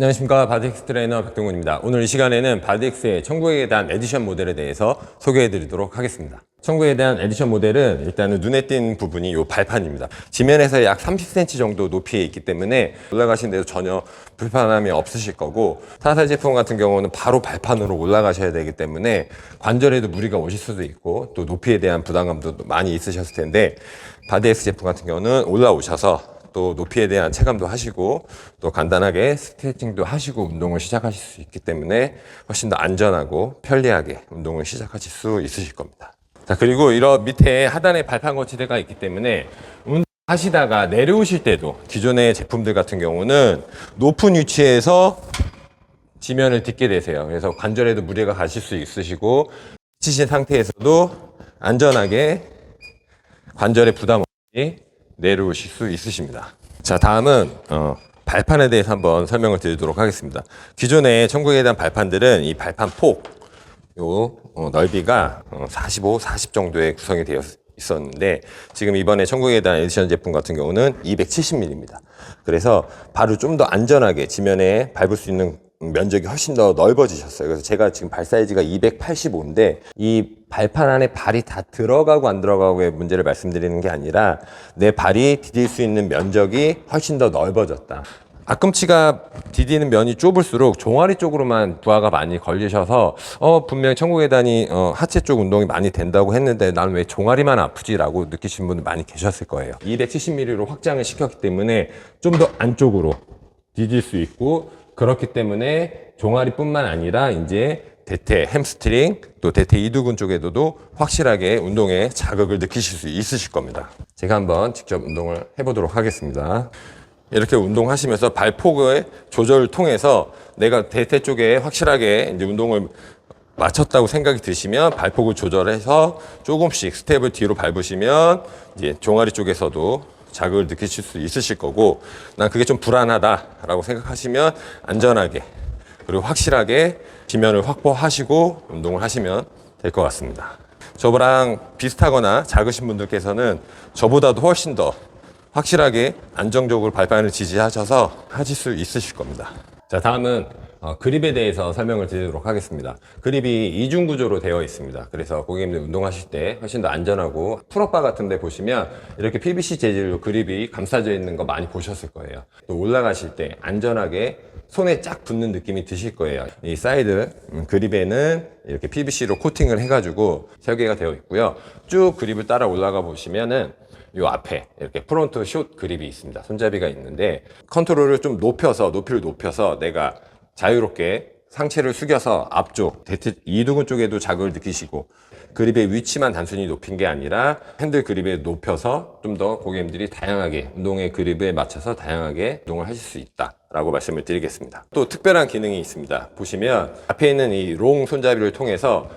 안녕하십니까. 바디엑스 트레이너 박동훈입니다. 오늘 이 시간에는 바디엑스의 천국에 대한 에디션 모델에 대해서 소개해 드리도록 하겠습니다. 천국에 대한 에디션 모델은 일단은 눈에 띈 부분이 이 발판입니다. 지면에서 약 30cm 정도 높이에 있기 때문에 올라가신 데도 전혀 불편함이 없으실 거고 타사 제품 같은 경우는 바로 발판으로 올라가셔야 되기 때문에 관절에도 무리가 오실 수도 있고 또 높이에 대한 부담감도 많이 있으셨을 텐데 바디엑스 제품 같은 경우는 올라오셔서 또 높이에 대한 체감도 하시고 또 간단하게 스트레칭도 하시고 운동을 시작하실 수 있기 때문에 훨씬 더 안전하고 편리하게 운동을 시작하실 수 있으실 겁니다. 자 그리고 이런 밑에 하단에 발판 거치대가 있기 때문에 운동하시다가 내려오실 때도 기존의 제품들 같은 경우는 높은 위치에서 지면을 딛게 되세요. 그래서 관절에도 무리가 가실 수 있으시고 지친 상태에서도 안전하게 관절에 부담 없이 내려오실 수 있으십니다. 자, 다음은 어, 발판에 대해서 한번 설명을 드리도록 하겠습니다. 기존의 천국에 대한 발판들은 이 발판 폭, 요 어, 넓이가 어, 45, 40 정도의 구성이 되어 있었는데 지금 이번에 천국에 대한 에디션 제품 같은 경우는 270mm입니다. 그래서 발을 좀 더 안전하게 지면에 밟을 수 있는 면적이 훨씬 더 넓어지셨어요. 그래서 제가 지금 발 사이즈가 285인데 이 발판 안에 발이 다 들어가고 안 들어가고의 문제를 말씀드리는 게 아니라 내 발이 디딜 수 있는 면적이 훨씬 더 넓어졌다. 앞꿈치가 디디는 면이 좁을수록 종아리 쪽으로만 부하가 많이 걸리셔서 어 분명히 천국 계단이 어, 하체 쪽 운동이 많이 된다고 했는데 나는 왜 종아리만 아프지라고 느끼신 분들 많이 계셨을 거예요. 270mm로 확장을 시켰기 때문에 좀 더 안쪽으로 디딜 수 있고 그렇기 때문에 종아리뿐만 아니라 이제 대퇴, 햄스트링, 또 대퇴 이두근 쪽에도 확실하게 운동에 자극을 느끼실 수 있으실 겁니다. 제가 한번 직접 운동을 해보도록 하겠습니다. 이렇게 운동하시면서 발폭의 조절을 통해서 내가 대퇴 쪽에 확실하게 이제 운동을 맞췄다고 생각이 드시면 발폭을 조절해서 조금씩 스텝을 뒤로 밟으시면 이제 종아리 쪽에서도 자극을 느끼실 수 있으실 거고 난 그게 좀 불안하다라고 생각하시면 안전하게 그리고 확실하게 지면을 확보하시고 운동을 하시면 될 것 같습니다. 저랑 비슷하거나 작으신 분들께서는 저보다도 훨씬 더 확실하게 안정적으로 발판을 지지하셔서 하실 수 있으실 겁니다. 자, 다음은 어, 그립에 대해서 설명을 드리도록 하겠습니다. 그립이 이중 구조로 되어 있습니다. 그래서 고객님들 운동하실 때 훨씬 더 안전하고 풀업바 같은 데 보시면 이렇게 PVC 재질로 그립이 감싸져 있는 거 많이 보셨을 거예요. 또 올라가실 때 안전하게 손에 쫙 붙는 느낌이 드실 거예요. 이 사이드 음, 그립에는 이렇게 PVC로 코팅을 해가지고 설계가 되어 있고요. 쭉 그립을 따라 올라가 보시면은 요 앞에 이렇게 프론트 숏 그립이 있습니다. 손잡이가 있는데 컨트롤을 좀 높여서 높이를 높여서 내가 자유롭게 상체를 숙여서 앞쪽 대퇴 이두근 쪽에도 자극을 느끼시고 그립의 위치만 단순히 높인 게 아니라 핸들 그립에 높여서 좀 더 고객님들이 다양하게 운동의 그립에 맞춰서 다양하게 운동을 하실 수 있다 라고 말씀을 드리겠습니다. 또 특별한 기능이 있습니다. 보시면 앞에 있는 이 롱 손잡이를 통해서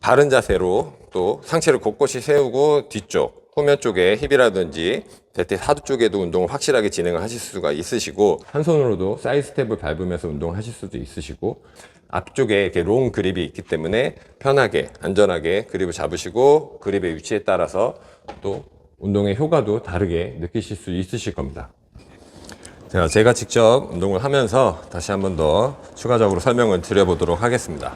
바른 자세로 또 상체를 곳곳이 세우고 뒤쪽 후면 쪽에 힙이라든지 대퇴 하두 쪽에도 운동을 확실하게 진행을 하실 수가 있으시고 한 손으로도 사이드 스텝을 밟으면서 운동을 하실 수도 있으시고 앞쪽에 이렇게 롱 그립이 있기 때문에 편하게 안전하게 그립을 잡으시고 그립의 위치에 따라서 또 운동의 효과도 다르게 느끼실 수 있으실 겁니다. 자, 제가 직접 운동을 하면서 다시 한 번 더 추가적으로 설명을 드려보도록 하겠습니다.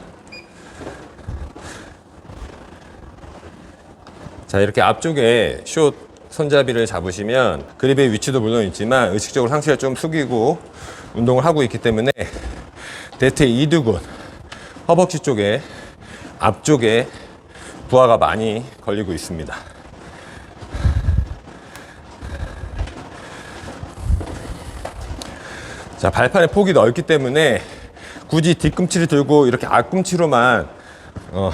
자, 이렇게 앞쪽에 숏 손잡이를 잡으시면 그립의 위치도 물론 있지만 의식적으로 상체를 좀 숙이고 운동을 하고 있기 때문에 대퇴 이두근, 허벅지 쪽에 앞쪽에 부하가 많이 걸리고 있습니다. 자, 발판의 폭이 넓기 때문에 굳이 뒤꿈치를 들고 이렇게 앞꿈치로만 어,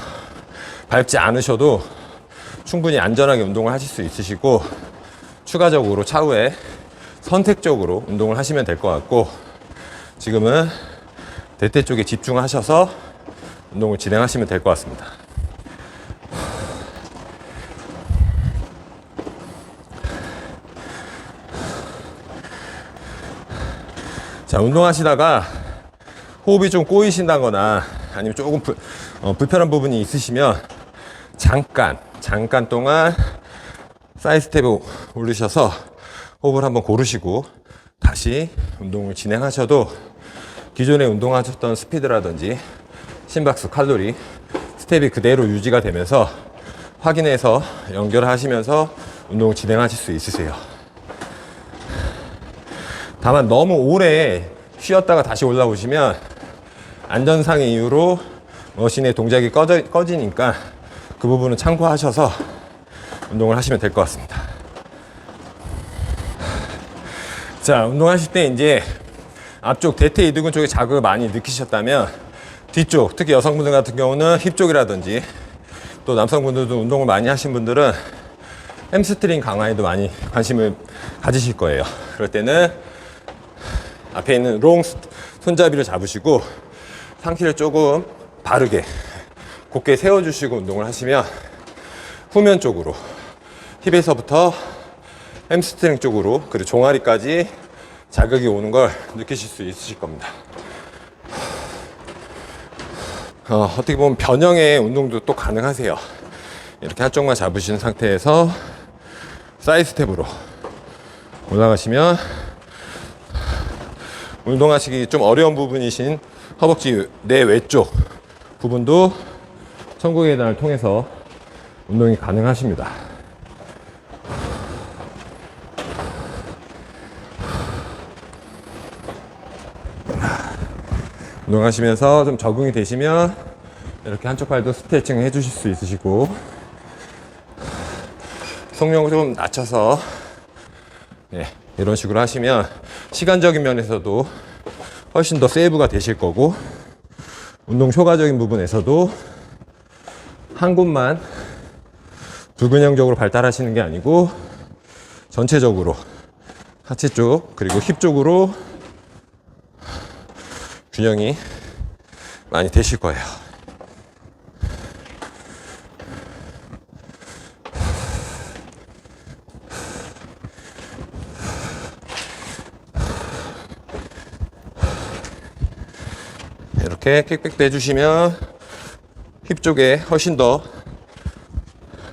밟지 않으셔도 충분히 안전하게 운동을 하실 수 있으시고 추가적으로 차후에 선택적으로 운동을 하시면 될 것 같고 지금은 대퇴 쪽에 집중하셔서 운동을 진행하시면 될 것 같습니다. 자, 운동하시다가 호흡이 좀 꼬이신다거나 아니면 조금 불, 어, 불편한 부분이 있으시면 잠깐, 잠깐 동안 사이드 스텝을 올리셔서 호흡을 한번 고르시고 다시 운동을 진행하셔도 기존에 운동하셨던 스피드라든지 심박수, 칼로리, 스텝이 그대로 유지가 되면서 확인해서 연결하시면서 운동을 진행하실 수 있으세요. 다만 너무 오래 쉬었다가 다시 올라오시면 안전상의 이유로 머신의 동작이 꺼져, 꺼지니까 그 부분은 참고하셔서 운동을 하시면 될 것 같습니다. 자, 운동하실 때 이제 앞쪽 대퇴 이두근 쪽에 자극을 많이 느끼셨다면 뒤쪽, 특히 여성분들 같은 경우는 힙 쪽이라든지 또 남성분들도 운동을 많이 하신 분들은 햄스트링 강화에도 많이 관심을 가지실 거예요. 그럴 때는 앞에 있는 롱 손잡이를 잡으시고 상체를 조금 바르게 곧게 세워주시고 운동을 하시면 후면 쪽으로 힙에서부터 햄스트링 쪽으로 그리고 종아리까지 자극이 오는 걸 느끼실 수 있으실 겁니다. 어, 어떻게 보면 변형의 운동도 또 가능하세요. 이렇게 한쪽만 잡으신 상태에서 사이드 스텝으로 올라가시면 운동하시기 좀 어려운 부분이신 허벅지 내 외쪽 부분도 천국의 계단을 통해서 운동이 가능하십니다. 운동하시면서 좀 적응이 되시면 이렇게 한쪽 발도 스트레칭 해주실 수 있으시고 속력을 좀 낮춰서 네, 이런 식으로 하시면 시간적인 면에서도 훨씬 더 세이브가 되실 거고 운동 효과적인 부분에서도 한 곳만 불균형적으로 발달하시는 게 아니고 전체적으로 하체 쪽 그리고 힙 쪽으로 균형이 많이 되실 거예요. 이렇게 킥백도 해주시면 힙 쪽에 훨씬 더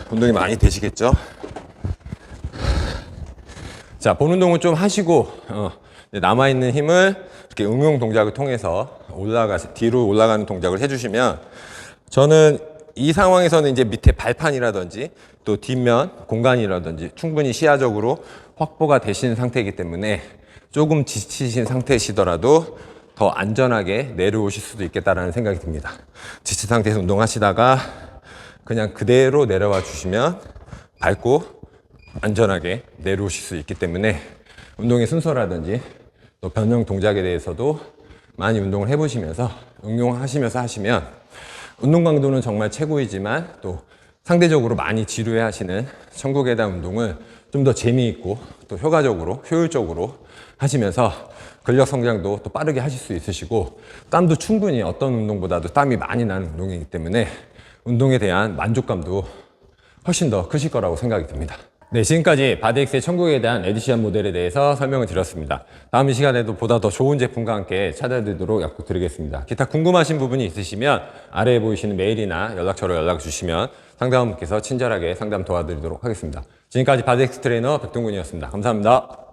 운동이 많이 되시겠죠? 자, 본 운동은 좀 하시고, 어, 남아있는 힘을 이렇게 응용 동작을 통해서 올라가, 뒤로 올라가는 동작을 해주시면 저는 이 상황에서는 이제 밑에 발판이라든지 또 뒷면 공간이라든지 충분히 시야적으로 확보가 되신 상태이기 때문에 조금 지치신 상태시더라도 더 안전하게 내려오실 수도 있겠다라는 생각이 듭니다. 지친 상태에서 운동하시다가 그냥 그대로 내려와 주시면 밟고 안전하게 내려오실 수 있기 때문에 운동의 순서라든지 또 변형 동작에 대해서도 많이 운동을 해보시면서 응용하시면서 하시면 운동 강도는 정말 최고이지만 또 상대적으로 많이 지루해 하시는 천국계단 운동을 좀 더 재미있고 또 효과적으로 효율적으로 하시면서 근력 성장도 또 빠르게 하실 수 있으시고 땀도 충분히 어떤 운동보다도 땀이 많이 나는 운동이기 때문에 운동에 대한 만족감도 훨씬 더 크실 거라고 생각이 듭니다. 네, 지금까지 바디엑스의 천국에 대한 에디션 모델에 대해서 설명을 드렸습니다. 다음 시간에도 보다 더 좋은 제품과 함께 찾아드리도록 약속드리겠습니다. 기타 궁금하신 부분이 있으시면 아래에 보이시는 메일이나 연락처로 연락 주시면 상담원분께서 친절하게 상담 도와드리도록 하겠습니다. 지금까지 바디엑스 트레이너 백동군이었습니다. 감사합니다.